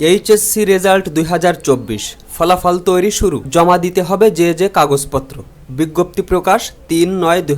HSC result দুই হাজার চব্বিশ। ফলাফল তৈরি শুরু। জমা দিতে হবে যে যে কাগজপত্র। বিজ্ঞপ্তি প্রকাশ তিন নয় দুই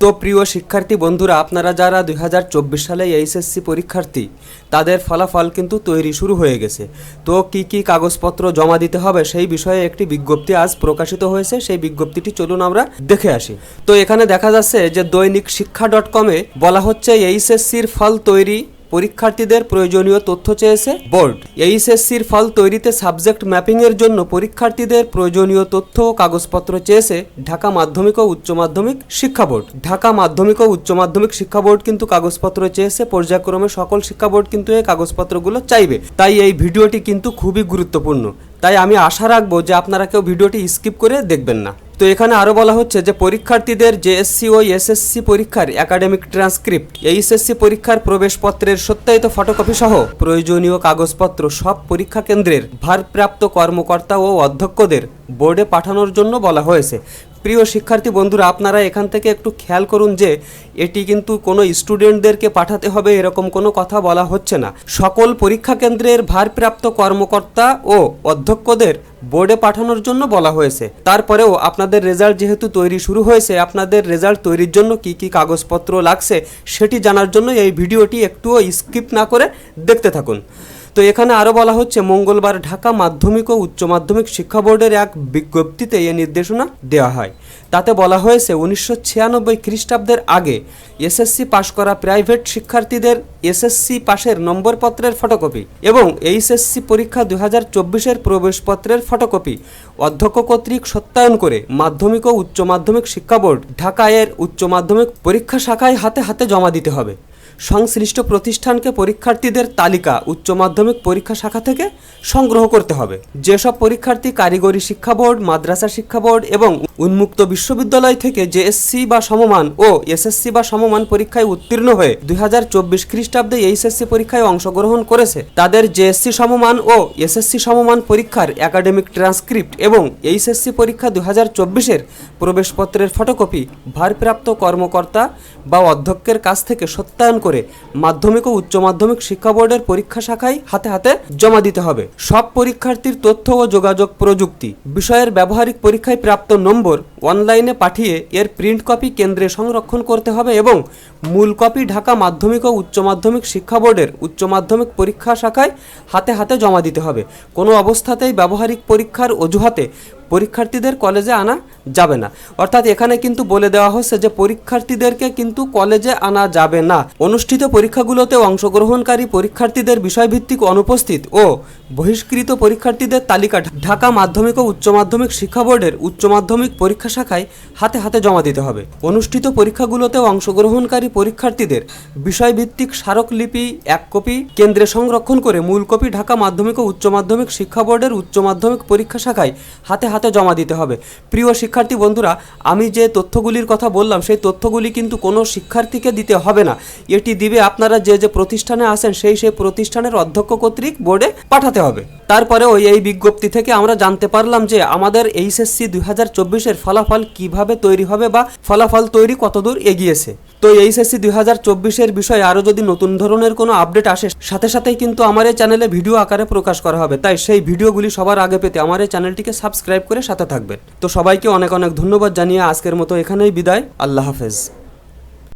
তো প্রিয় শিক্ষার্থী বন্ধুরা, আপনারা যারা দুই হাজার চব্বিশ সালে এইচএসসি পরীক্ষার্থী, তাদের ফলাফল কিন্তু তৈরি শুরু হয়ে গেছে। তো কি কি কাগজপত্র জমা দিতে হবে সেই বিষয়ে একটি বিজ্ঞপ্তি আজ প্রকাশিত হয়েছে। সেই বিজ্ঞপ্তিটি চলুন আমরা দেখে আসি। তো এখানে দেখা যাচ্ছে যে দৈনিক শিক্ষা ডট কমে বলা হচ্ছে এইচএসসির ফল তৈরি পরীক্ষার্থীদের প্রয়োজনীয় তথ্য চেয়েছে বোর্ড। এইচএসসির ফল তৈরিতে সাবজেক্ট ম্যাপিং এর জন্য পরীক্ষার্থীদের প্রয়োজনীয় তথ্য ও কাগজপত্র চেয়েছে ঢাকা মাধ্যমিক ও উচ্চ মাধ্যমিক শিক্ষা বোর্ড। ঢাকা মাধ্যমিক ও উচ্চ মাধ্যমিক শিক্ষা বোর্ড কিন্তু কাগজপত্র চেয়েছে, পর্যায়ক্রমে সকল শিক্ষা বোর্ড কিন্তু এই কাগজপত্রগুলো চাইবে। তাই এই ভিডিওটি কিন্তু খুবই গুরুত্বপূর্ণ। তাই আমি আশা রাখব যে আপনারা কেউ ভিডিওটি স্কিপ করে দেখবেন না। তো এখানে আরও বলা হচ্ছে যে পরীক্ষার্থীদের জেএসসি ও এসএসসি পরীক্ষার একাডেমিক ট্রান্সক্রিপ্ট এইচএসসি পরীক্ষার প্রবেশপত্রের সত্যায়িত ফটোকপি সহ প্রয়োজনীয় কাগজপত্র সব পরীক্ষা কেন্দ্রের ভারপ্রাপ্ত কর্মকর্তা ও অধ্যক্ষদের বোর্ডে পাঠানোর জন্য বলা হয়েছে। প্রিয় শিক্ষার্থী বন্ধুরা, আপনারা এখান থেকে একটু খেয়াল করুন যে এটি কিন্তু কোনো স্টুডেন্টদেরকে পাঠাতে হবে এরকম কোনো কথা বলা হচ্ছে না। সকল পরীক্ষা কেন্দ্রের ভারপ্রাপ্ত কর্মকর্তা ও অধ্যক্ষদের বোর্ডে পাঠানোর জন্য বলা হয়েছে। তারপরেও আপনাদের রেজাল্ট যেহেতু তৈরি শুরু হয়েছে, আপনাদের রেজাল্ট তৈরির জন্য কি কি কাগজপত্র লাগছে সেটি জানার জন্য এই ভিডিওটি একটুও স্কিপ না করে দেখতে থাকুন। তো এখানে আরও বলা হচ্ছে, মঙ্গলবার ঢাকা মাধ্যমিক ও উচ্চ মাধ্যমিক শিক্ষা বোর্ডের এক বিজ্ঞপ্তিতে এ নির্দেশনা দেওয়া হয়। তাতে বলা হয়েছে, উনিশশো ছিয়ানব্বই খ্রিস্টাব্দের আগে এসএসসি পাশ করা প্রাইভেট শিক্ষার্থীদের এসএসসি পাশের নম্বরপত্রের ফটোকপি এবং এইচএসসি পরীক্ষা দু হাজার চব্বিশের প্রবেশপত্রের ফটোকপি অধ্যক্ষ কর্তৃক সত্যায়ন করে মাধ্যমিক ও উচ্চ মাধ্যমিক শিক্ষা বোর্ড ঢাকায়ের উচ্চ মাধ্যমিক পরীক্ষা শাখায় হাতে হাতে জমা দিতে হবে। সংশ্লিষ্ট প্রতিষ্ঠানকে পরীক্ষার্থীদের তালিকা উচ্চ মাধ্যমিক পরীক্ষা শাখা থেকে সংগ্রহ করতে হবে। যেসব পরীক্ষার্থী কারিগরি শিক্ষা বোর্ড, মাদ্রাসা শিক্ষা বোর্ড এবং উন্মুক্ত বিশ্ববিদ্যালয় থেকে জেএসসি বা সমমান ও এসএসসি বা সমমান পরীক্ষায় উত্তীর্ণ হয়ে দুই হাজার চব্বিশ খ্রিস্টাব্দে এইচএসসি পরীক্ষায় অংশগ্রহণ করেছে, তাদের জেএসসি সমমান ও এসএসসি সমমান পরীক্ষার একাডেমিক ট্রান্সক্রিপ্ট এবং এইচএসসি পরীক্ষা দু হাজার চব্বিশের প্রবেশপত্রের ফটোকপি ভারপ্রাপ্ত কর্মকর্তা বা অধ্যক্ষের কাছ থেকে সত্যায়ন করে মাধ্যমিক ও উচ্চ মাধ্যমিক শিক্ষা বোর্ডের পরীক্ষা শাখায় হাতে হাতে জমা দিতে হবে। সব পরীক্ষার্থীর তথ্য ও যোগাযোগ প্রযুক্তি। বিষয়ের ব্যবহারিক পরীক্ষায় প্রাপ্ত নম্বর অনলাইনে পাঠিয়ে এর প্রিন্ট কপি কেন্দ্রে সংরক্ষণ করতে হবে এবং মূল কপি ঢাকা মাধ্যমিক ও উচ্চ মাধ্যমিক শিক্ষা বোর্ডের উচ্চ মাধ্যমিক পরীক্ষা শাখায় হাতে হাতে জমা দিতে হবে। কোনো অবস্থাতেই ব্যবহারিক পরীক্ষার অজুহাতে পরীক্ষার্থীদের কলেজে আনা যাবে না। অর্থাৎ এখানে কিন্তু বলে দেওয়া হচ্ছে যে পরীক্ষার্থীদেরকে কিন্তু কলেজে আনা যাবে না। অনুষ্ঠিত পরীক্ষাগুলোতে অংশগ্রহণকারী পরীক্ষার্থীদের বিষয়ভিত্তিক অনুপস্থিত ও বহিষ্কৃত পরীক্ষার্থীদের তালিকা ঢাকা মাধ্যমিক ও উচ্চ মাধ্যমিক শিক্ষা বোর্ডের উচ্চ মাধ্যমিক পরীক্ষা শাখায় হাতে হাতে জমা দিতে হবে। অনুষ্ঠিত পরীক্ষাগুলোতে অংশগ্রহণকারী পরীক্ষার্থীদের বিষয়ভিত্তিক স্মারকলিপি, এক কপি, কেন্দ্রে সংরক্ষণ করে মূল কপি ঢাকা মাধ্যমিক ও উচ্চ মাধ্যমিক শিক্ষা বোর্ডের উচ্চ মাধ্যমিক পরীক্ষা শাখায় হাতে হাতে জমা দিতে হবে। প্রিয় শিক্ষার্থী বন্ধুরা, আমি যে তথ্যগুলির কথা বললাম, সেই তথ্যগুলি কিন্তু কোনো শিক্ষার্থীকে দিতে হবে না। এটি দিবে আপনারা যে যে প্রতিষ্ঠানে আসেন সেই সেই প্রতিষ্ঠানের অধ্যক্ষ কর্তৃক বোর্ডে পাঠাতে হবে। তারপরে ওই এই বিজ্ঞপ্তি থেকে আমরা জানতে পারলাম যে আমাদের এইচএসসি দুই হাজার চব্বিশের ফলাফল কীভাবে তৈরি হবে বা ফলাফল তৈরি কতদূর এগিয়েছে। তো এইচএসসি দুই হাজার চব্বিশের বিষয়ে আরও যদি নতুন ধরনের কোনো আপডেট আসে, সাথে সাথেই কিন্তু আমার এই চ্যানেলে ভিডিও আকারে প্রকাশ করা হবে। তাই সেই ভিডিওগুলি সবার আগে পেতে আমার এই চ্যানেলটিকে সাবস্ক্রাইব করে সাথে থাকবেন। তো সবাইকে অনেক অনেক ধন্যবাদ জানিয়ে আজকের মতো এখানেই বিদায়। আল্লাহ হাফেজ।